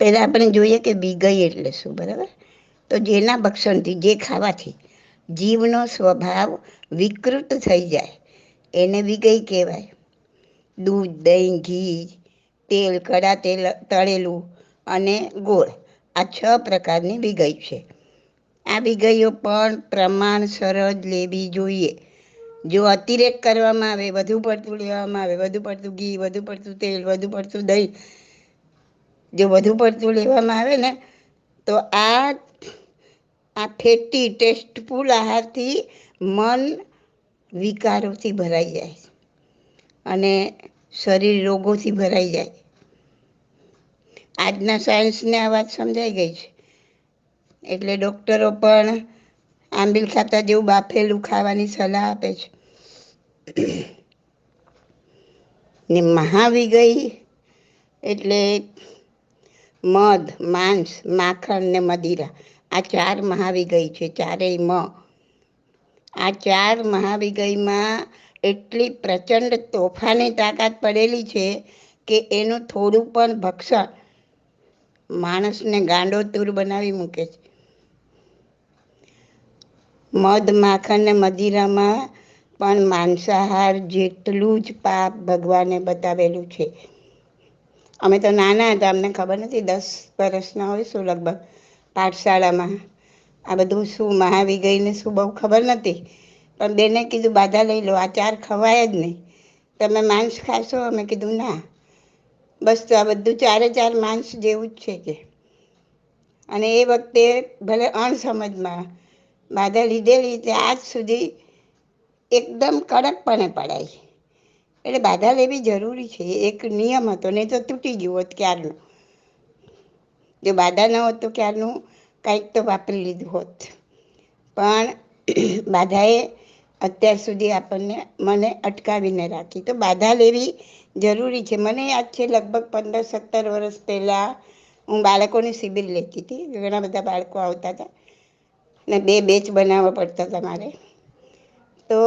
પહેલાં આપણે જોઈએ કે વિગઈ એટલે શું, બરાબર? તો જેના ભક્ષણથી, જે ખાવાથી જીવનો સ્વભાવ વિકૃત થઈ જાય, એને વિગઈ કહેવાય. દૂધ, દહીં, ઘી, તેલ, કડા તેલ, તળેલું અને ગોળ, આ છ પ્રકારની વિગઈ છે. આ વિગઈઓ પણ પ્રમાણસર જ લેવી જોઈએ. જો અતિરેક કરવામાં આવે, વધુ પડતું લેવામાં આવે, વધુ પડતું ઘી, વધુ પડતું તેલ, વધુ પડતું દહીં જો વધુ પડતું લેવામાં આવે ને, તો આ આ ફેટી ટેસ્ટફુલ આહારથી મન વિકારોથી ભરાઈ જાય અને શરીર રોગોથી ભરાઈ જાય. આજના સાયન્સને આ વાત સમજાઈ ગઈ છે. એટલે ડૉક્ટરો પણ આંબીલ ખાતા જેવું બાફેલું ખાવાની સલાહ આપે છે. ને મહાવિગઈ એટલે મધ, માંસ, માખણ ને મદિરા. આ ચાર મહાવિગઈ છે, ચારેય મ. આ ચાર મહાવિગયમાં એટલી પ્રચંડ તોફાની તાકાત પડેલી છે કે એનું થોડું પણ ભક્ષણ માણસને ગાંડો તૂર બનાવી મૂકે છે. મધ, માખણ ને મદિરામાં પણ માંસાહાર જેટલું જ પાપ ભગવાને બતાવેલું છે. અમે તો નાના હતા, અમને ખબર નથી, દસ વર્ષના હોઈશું લગભગ પાઠશાળામાં. આ બધું શું મહાવી ગઈને શું બહુ ખબર નથી. પણ બેને કીધું, બાધા લઈ લો, આ ચાર ખવાય જ નહીં. તમે માંસ ખાશો? અમે કીધું, ના. બસ તો આ બધું ચારે ચાર માંસ જેવું જ છે કે. અને એ વખતે ભલે અણસમજમાં બાધા લીધેલી તે આજ સુધી એકદમ કડકપણે પડાય એટલે બાધા લેવી જરૂરી છે. એક નિયમ હતો, નહીં તો તૂટી ગયું હોત ક્યારનું. જો બાધા ન હોત તો ક્યારનું? કંઈક તો વાપરી લીધું હોત. પણ બાધાએ અત્યાર સુધી આપણને મને અટકાવીને રાખી. તો બાધા લેવી જરૂરી છે. મને યાદ છે, લગભગ પંદર સત્તર વર્ષ પહેલાં હું બાળકોની શિબિર લેતી હતી. ઘણા બધા બાળકો આવતા હતા. ને બે બેચ બનાવવા પડતા હતા મારે. તો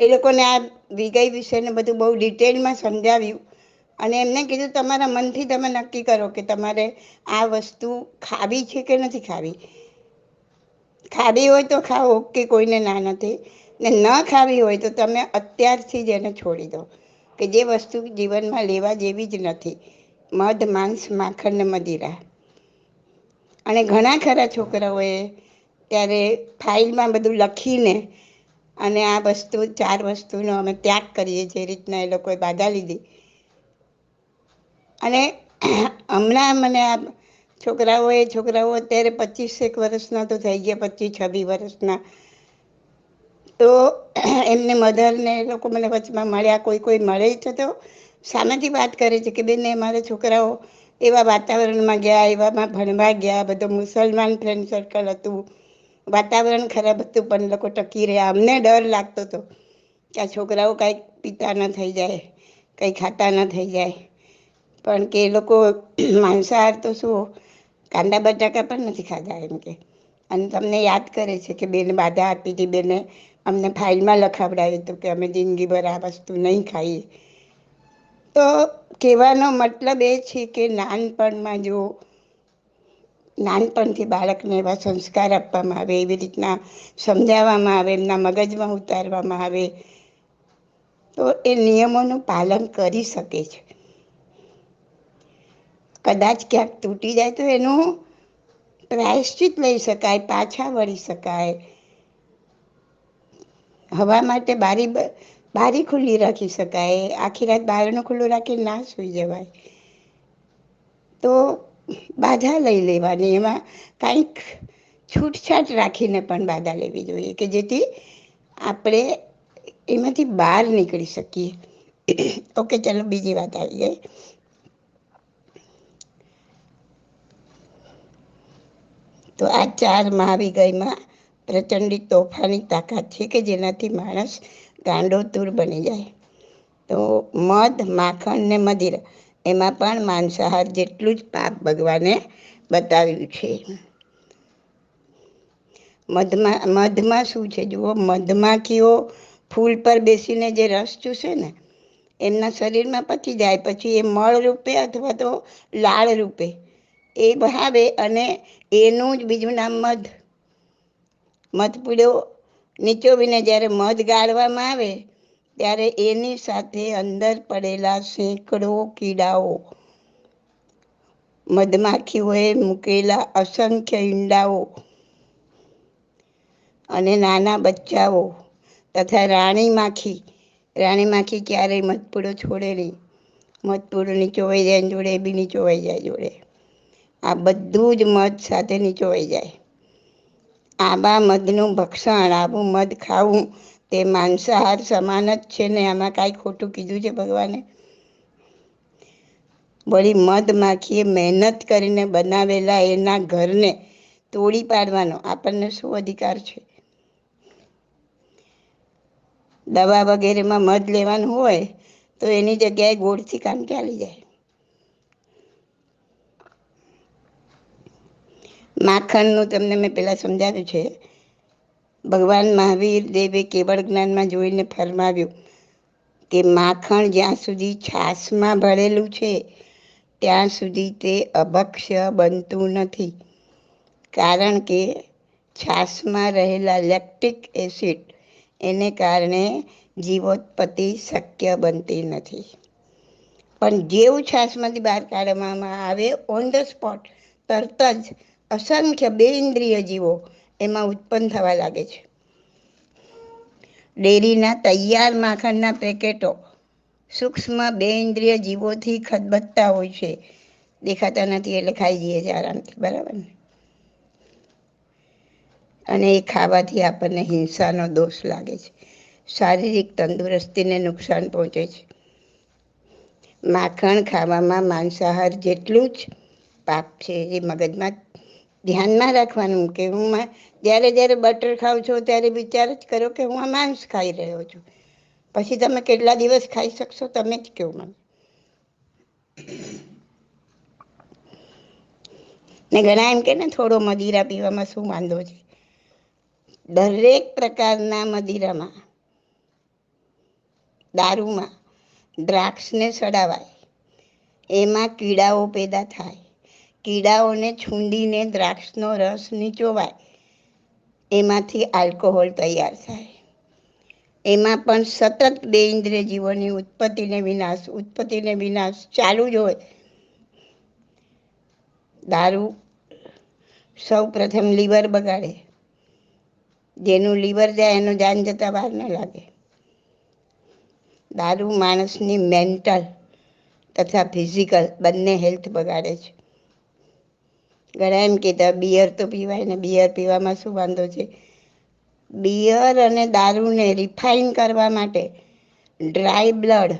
એ લોકોને આ વિગઈ વિશેને બધું બહુ ડિટેલમાં સમજાવ્યું. અને એમને કીધું, તમારા મનથી તમે નક્કી કરો કે તમારે આ વસ્તુ ખાવી છે કે નથી ખાવી. ખાવી હોય તો ખાઓ ઓકે કોઈને ના નથી. ને ન ખાવી હોય તો તમે અત્યારથી જ એને છોડી દો કે જે વસ્તુ જીવનમાં લેવા જેવી જ નથી. મધ, માંસ, માખણ ને મદિરા. અને ઘણા ખરા છોકરાઓએ ત્યારે ફાઇલમાં બધું લખીને અને આ વસ્તુ, ચાર વસ્તુનો અમે ત્યાગ કરીએ જે રીતના એ લોકોએ બાધા લીધી. અને હમણાં મને આ છોકરાઓ એ છોકરાઓ અત્યારે પચીસેક વર્ષના તો થઈ ગયા, પચીસ છવ્વીસ વર્ષના. તો એમને મધરને એ લોકો મને વચમાં મળ્યા, કોઈ કોઈ મળે છે તો સામેથી વાત કરે છે કે બેન મારા છોકરાઓ એવા વાતાવરણમાં ગયા, એવામાં ભણવા ગયા, બધો મુસલમાન ફ્રેન્ડ સર્કલ હતું. વાતાવરણ ખરાબ હતું, પણ લોકો ટકી રહ્યા. અમને ડર લાગતો હતો કે આ છોકરાઓ કાંઈક પીતા ન થઈ જાય, કંઈ ખાતા ન થઈ જાય. પણ કે એ લોકો માંસાહાર તો શું, કાંદા બટાકા પણ નથી ખાધા એમ કે. અને તમને યાદ કરે છે કે બેને બાધા આપી હતી, બેને અમને ફાઇલમાં લખાવડાવ્યું હતું કે અમે જિંદગીભર આ વસ્તુ નહીં ખાઈએ. તો કહેવાનો મતલબ એ છે કે નાનપણમાં જો નાનપણથી બાળકને એવા સંસ્કાર આપવામાં આવે, એવી રીતના સમજાવવામાં આવે, એમના મગજમાં ઉતારવામાં આવે, તો એ નિયમોનું પાલન કરી શકે છે. કદાચ ક્યાંક તૂટી જાય તો એનું પ્રાયશ્ચિત લઈ શકાય, પાછા વળી શકાય. હવા માટે બારી બારી ખુલ્લી રાખી શકાય, આખી રાત બારણું ખુલ્લું રાખીને ના સૂઈ જવાય. તો બાધા લઈ લેવાની એમાં કાંઈક છૂટછાટ રાખીને પણ બાધા લેવી જોઈએ કે જેથી આપણે એમાંથી બહાર નીકળી શકીએ. ઓકે ચલો બીજી વાત આવી ગઈ. તો આ ચાર મહાવિગયમાં પ્રચંડિત તોફાની તાકાત છે કે જેનાથી માણસ ગાંડોતુર બની જાય. તો મધ, માખણ ને મદિરા એમાં પણ માંસાહાર જેટલું જ પાપ ભગવાને બતાવ્યું છે. મધમાં મધમાં શું છે? જુઓ મધમાખીઓ ફૂલ પર બેસીને જે રસ ચૂસે ને, એમના શરીરમાં પચી જાય. પછી એ મળ રૂપે અથવા તો લાળ રૂપે. એ ભાવે અને એનું જ બીજું નામ મધ. મધ પીડ્યો નીચોવીને જ્યારે મધ ગાળવામાં આવે ત્યારે એની સાથે અંદર પડેલા સેંકડો કીડાઓ મધમાખીઓએ મૂકેલા અસંખ્ય ઈંડાઓ અને નાના બચ્ચાઓ તથા રાણી માખી રાણી માખી ક્યારેય મધપૂડો છોડે નહીં. મધપૂડો નીચોવાઈ જાય જોડે બી નીચોવાઈ જાય જોડે. આ બધું જ મધ સાથે નીચોવાઈ જાય. આબા મધનું ભક્ષણ આવું મધ ખાવું તે માંસાહાર સમાન જ છે ને આમાં કાંઈ ખોટું કીધું છે ભગવાને? વળી મધ માખીએ મહેનત કરીને બનાવેલા એના ઘરને તોડી પાડવાનો આપણને શું અધિકાર છે? દવા વગેરેમાં મધ લેવાનું હોય તો એની જગ્યાએ ગોળથી કામ ચાલી જાય. માખણનું તમને મેં પહેલાં સમજાવ્યું છે. ભગવાન મહાવીર દેવે કેવળ જ્ઞાનમાં જોઈને ફરમાવ્યું કે માખણ જ્યાં સુધી છાશમાં ભરેલું છે, ત્યાં સુધી તે અભક્ષ્ય બનતું નથી. કારણ કે છાશમાં રહેલા લેક્ટિક એસિડ એને કારણે જીવોત્પત્તિ શક્ય બનતી નથી. પણ જેવું છાશમાંથી બહાર કાઢવામાં આવે ઓન ધ સ્પોટ તરત જ અસંખ્ય બે ઇન્દ્રિય જીવો એમાં ઉત્પન્ન થવા લાગે છે. ડેરીના તૈયાર માખણના પેકેટો સૂક્ષ્મ બે ઇન્દ્રિય જીવોથી ખદબદતા હોય છે. દેખાતા નથી એટલે ખાઈ જઈએ છીએ આરામથી, બરાબર ને? અને એ ખાવાથી આપણને હિંસાનો દોષ લાગે છે. શારીરિક તંદુરસ્તીને નુકસાન પહોંચે છે. માખણ ખાવામાં માંસાહાર જેટલું જ પાપ છે એ મગજમાં ધ્યાનમાં રાખવાનું કે હું જ્યારે જ્યારે બટર ખાઉં છું ત્યારે વિચાર જ કરો કે હું આ માંસ ખાઈ રહ્યો છું. પછી તમે કેટલા દિવસ ખાઈ શકશો તમે જ કહો મને. ને ઘણા એમ કે ને થોડો મદિરા પીવામાં શું વાંધો છે? દરેક પ્રકારના મદિરામાં, દારૂમાં, દ્રાક્ષને સડાવાય. એમાં કીડાઓ પેદા થાય. કીડાઓને છૂંડીને દ્રાક્ષનો રસ નીચોવાય. એમાંથી આલ્કોહોલ તૈયાર થાય. એમાં પણ સતત બે ઇન્દ્રિય જીવોની ઉત્પત્તિને વિનાશ ઉત્પત્તિને વિનાશ ચાલુ જ હોય. દારૂ સૌ પ્રથમ લીવર બગાડે. જેનું લીવર જાય એનું જાન જતા બહાર ન લાગે. દારૂ માણસની મેન્ટલ તથા ફિઝિકલ બંને હેલ્થ બગાડે છે. ઘણા એમ કહેતા બિયર તો પીવાય ને બિયર પીવામાં શું વાંધો છે? બિયર અને દારૂને રિફાઇન કરવા માટે ડ્રાય બ્લડ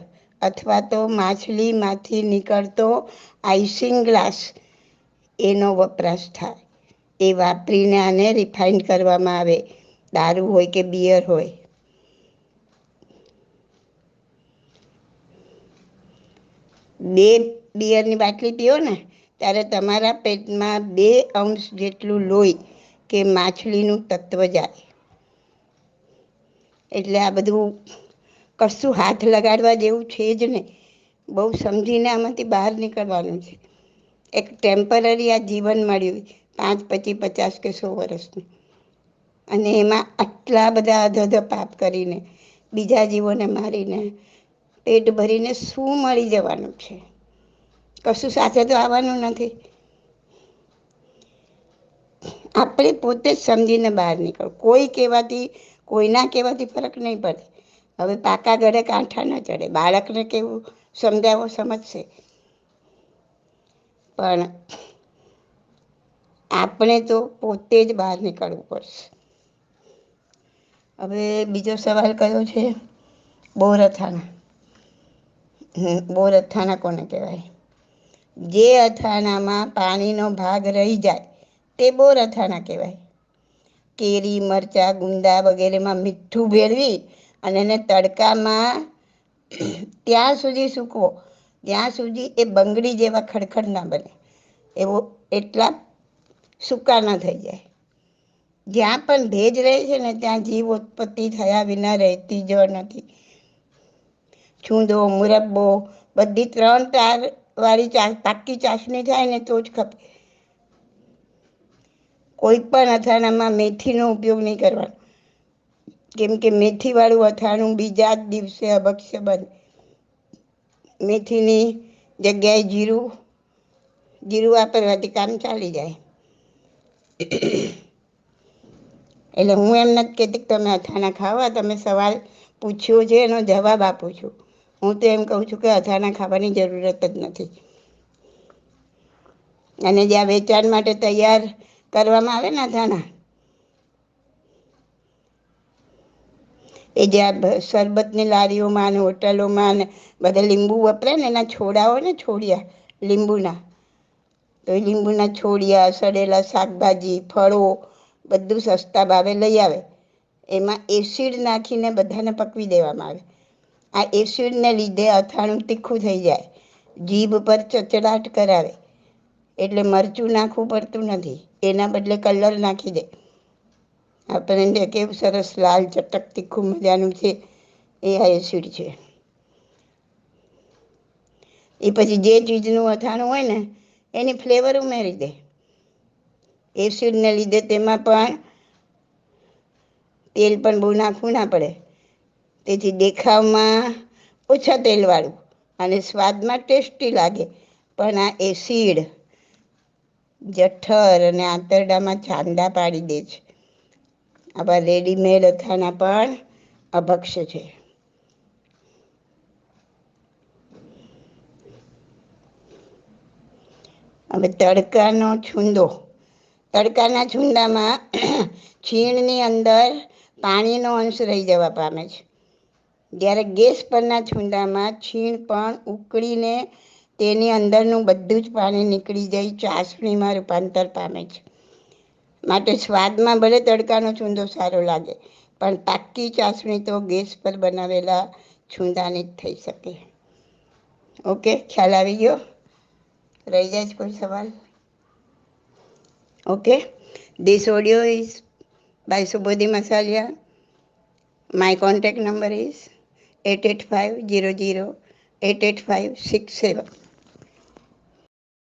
અથવા તો માછલીમાંથી નીકળતો આઈસિંગ ગ્લાસ એનો વપરાશ થાય. એ વાપરીને આને રિફાઇન કરવામાં આવે. દારૂ હોય કે બિયર હોય. બે બિયરની બાટલી પીઓ ને. ત્યારે તમારા પેટમાં બે અંશ જેટલું લોહી કે માછલીનું તત્વ જાય. એટલે આ બધું કશું હાથ લગાડવા જેવું છે જ નહીં. બહુ સમજીને આમાંથી બહાર નીકળવાનું છે. એક ટેમ્પરરી આ જીવન મળ્યું પાંચ પચીસ પચાસ કે સો વર્ષનું. અને એમાં આટલા બધા અધધ પાપ કરીને, બીજા જીવોને મારીને, પેટ ભરીને શું મળી જવાનું છે? કશું સાથે તો આવવાનું નથી. આપણે પોતે જ સમજીને બહાર નીકળવું. કોઈ કહેવાથી, કોઈના કહેવાથી ફરક નહીં પડે. હવે પાકા ગળે કાંઠા ન ચડે. બાળકને કેવું સમજાવો સમજશે. પણ આપણે તો પોતે જ બહાર નીકળવું પડશે. હવે બીજો સવાલ કયો છે? બોર બોરથાના બોર અથાણા કોને કહેવાય? જે અથાણામાં પાણીનો ભાગ રહી જાય, તે બોર અથાણા કહેવાય. કેરી, મરચાં, ગુંદા વગેરેમાં મીઠું ભેળવી અને એને તડકામાં ત્યાં સુધી સૂકવો. ત્યાં સુધી એ બંગડી જેવા ખડખડ ના બને. એવો એટલા સૂકા ન થઈ જાય. જ્યાં પણ ભેજ રહે છે ને, ત્યાં જીવ ઉત્પત્તિ થયા વિના રહેતી જ નથી. છૂંદો, મુરબ્બો બધી ત્રણ તાર વાળી ચાસ પાકી ચાસણી થાય ને તો જ ખપે. કોઈ પણ અથાણામાં મેથીનો ઉપયોગ નહીં કરવાનો. કેમ કે મેથીવાળું અથાણું બીજા જ દિવસે અભક્ષ્ય બને. મેથીની જગ્યાએ જીરું જીરું વાપરવાથી કામ ચાલી જાય. એટલે હું એમ નથી કહેતી કે તમે અથાણા ખાવા, તમે સવાલ પૂછ્યો છે એનો જવાબ આપું છું. હું તો એમ કહું છું કે અથાણા ખાવાની જરૂરત જ નથી. અને જ્યાં વેચાણ માટે તૈયાર કરવામાં આવે ને અથાણા, એ જ્યાં શરબતની લારીઓમાં અને હોટલોમાં ને બધા લીંબુ વપરાય ને એના છોડા ને છોડિયા લીંબુના, તો એ લીંબુના છોડિયા, સડેલા શાકભાજી, ફળો બધું સસ્તા ભાવે લઈ આવે. એમાં એસિડ નાખીને બધાને પકવી દેવામાં આવે. આ એસિડને લીધે અથાણું તીખું થઈ જાય. જીભ પર ચચડાટ કરાવે. એટલે મરચું નાખવું પડતું નથી. એના બદલે કલર નાખી દે. આપણને કેવું સરસ લાલ ચટક તીખું મજાનું છે. એ આ એસિડ છે. એ પછી જે ચીજનું અથાણું હોય ને, એની ફ્લેવર ઉમેરી દે. એસિડને લીધે તેમાં પણ તેલ પણ બહુ નાખવું ના પડે. તેથી દેખાવમાં ઓછા તેલવાળું અને સ્વાદમાં ટેસ્ટી લાગે. પણ આ એસિડ જઠર અને આંતરડામાં ચાંદા પાડી દે છે. આવા રેડીમેડ અથાણા પણ અભક્ષ છે. હવે તડકાનો છૂંદો. તડકાના છૂંદામાં છીણની અંદર પાણીનો અંશ રહી જવા પામે છે. જ્યારે ગેસ પરના છૂંદામાં છીણ પણ ઉકળીને તેની અંદરનું બધું જ પાણી નીકળી જાય, ચાસણીમાં રૂપાંતર પામે છે. માટે સ્વાદમાં ભલે તડકાનો છૂંદો સારો લાગે, પણ પાકી ચાસણી તો ગેસ પર બનાવેલા છૂંદાની જ થઈ શકે. ઓકે, ખ્યાલ આવી ગયો? રહી જાય છે કોઈ સવાલ? Okay. This audio is by Subodhi Masaliya my contact number by eight eight five zero zero eight eight five six seven.